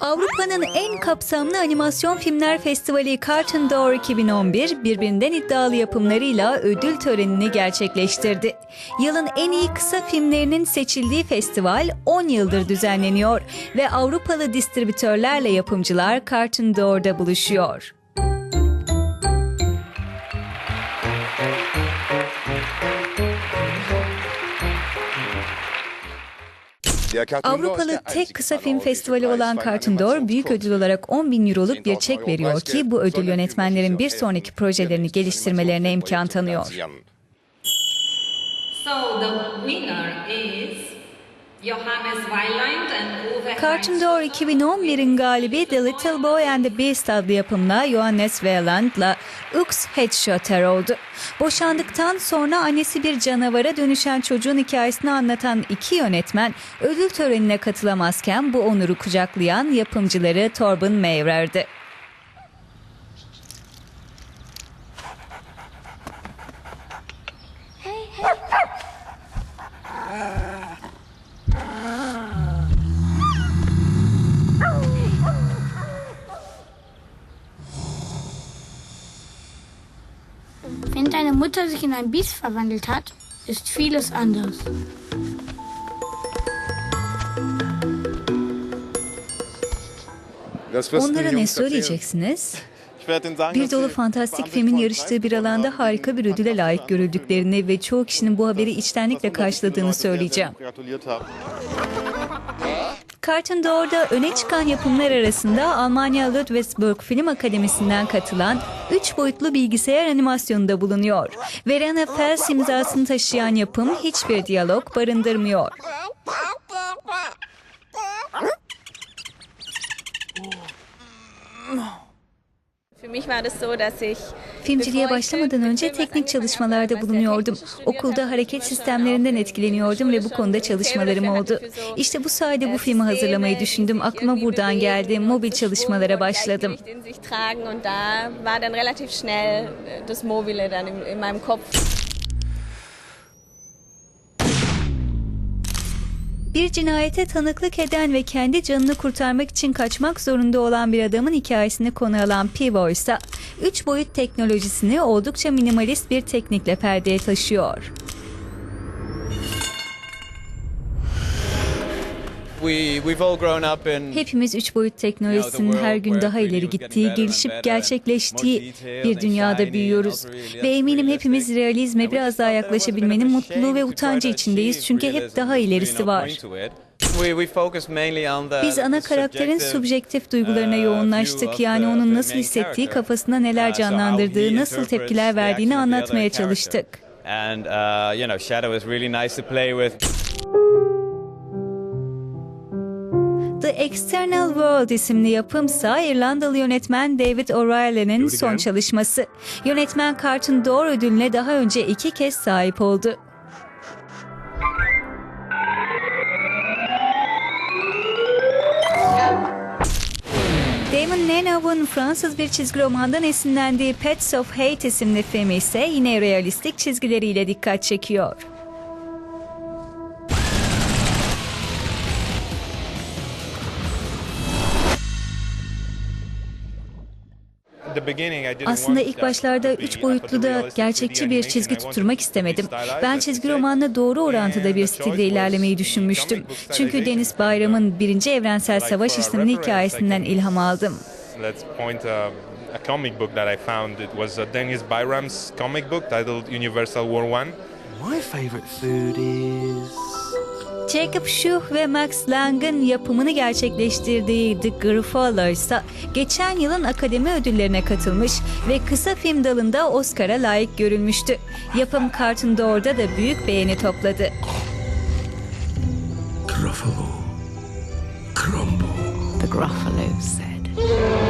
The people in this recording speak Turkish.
Avrupa'nın en kapsamlı animasyon filmler festivali Cartoon Door 2011 birbirinden iddialı yapımlarıyla ödül törenini gerçekleştirdi. Yılın en iyi kısa filmlerinin seçildiği festival 10 yıldır düzenleniyor ve Avrupalı distribütörlerle yapımcılar Cartoon Door'da buluşuyor. Avrupalı tek kısa film festivali olan Cartoon Door büyük ödül olarak 10 bin euroluk bir çek veriyor ki bu ödül yönetmenlerin bir sonraki projelerini geliştirmelerine imkan tanıyor. So the winner is Johannes Weiland and Uwe Cartoon Door 2011'in galibi The Little Boy and the Beast adlı yapımla Johannes Weyland'la Ux Headshotter oldu. Boşandıktan sonra annesi bir canavara dönüşen çocuğun hikayesini anlatan iki yönetmen ödül törenine katılamazken bu onuru kucaklayan yapımcıları Torben Mayrer'di. Mutter sich in ein Biest verwandelt hat, ist vieles anders. Onlara ne söyleyeceksiniz? Bir dolu fantastik filmin yarıştığı bir alanda harika bir ödüle layık görüldüklerini ve çoğu kişinin bu haberi içtenlikle karşıladığını söyleyeceğim. Cartoon Door'da öne çıkan yapımlar arasında Almanya Ludwigsburg Film Akademisi'nden katılan 3 boyutlu bilgisayar animasyonu da bulunuyor. Verena Fels imzasını taşıyan yapım hiçbir diyalog barındırmıyor. Für mich war das so, dass ich Filmciliğe başlamadan önce teknik çalışmalarda bulunuyordum. Okulda hareket sistemlerinden etkileniyordum ve bu konuda çalışmalarım oldu. İşte bu sayede bu filmi hazırlamayı düşündüm. Aklıma buradan geldi. Mobil çalışmalara başladım. und da war dann relativ schnell das Mobile dann in, in meinem Kopf. Bir cinayete tanıklık eden ve kendi canını kurtarmak için kaçmak zorunda olan bir adamın hikayesini konu alan Pivo ise 3 boyut teknolojisini oldukça minimalist bir teknikle perdeye taşıyor. Hepimiz üç boyut teknolojisinin her gün daha ileri gittiği, gelişip gerçekleştiği bir dünyada büyüyoruz. Ve eminim hepimiz realizme biraz daha yaklaşabilmenin mutluluğu ve utancı içindeyiz çünkü hep daha ilerisi var. Biz ana karakterin subjektif duygularına yoğunlaştık. Yani onun nasıl hissettiği, kafasında neler canlandırdığı, nasıl tepkiler verdiğini anlatmaya çalıştık. And uh, you know, Shadow is really nice to play with. External World isimli yapımsa İrlandalı yönetmen David O'Reilly'nin son çalışması. Yönetmen Cartoon Door ödülüne daha önce iki kez sahip oldu. Damon Nenow'un Fransız bir çizgi romandan esinlendiği Pets of Hate isimli filmi ise yine realistik çizgileriyle dikkat çekiyor. Aslında ilk başlarda üç boyutlu da gerçekçi bir çizgi tutturmak istemedim. Ben çizgi romanla doğru orantıda bir stilde ilerlemeyi düşünmüştüm. Çünkü Deniz Bayram'ın birinci evrensel savaş ismini hikayesinden ilham aldım. Uh, a comic book that I found. It was uh, Dennis Byram's comic book titled Universal War One. My favorite food is. Jacob Schuch ve Max Lang'ın yapımını gerçekleştirdiği The Griffola ise geçen yılın akademi ödüllerine katılmış ve kısa film dalında Oscar'a layık görülmüştü. Yapım Cartoon Door'da da büyük beğeni topladı. Gruffalo. Crumble. the Gruffalo said.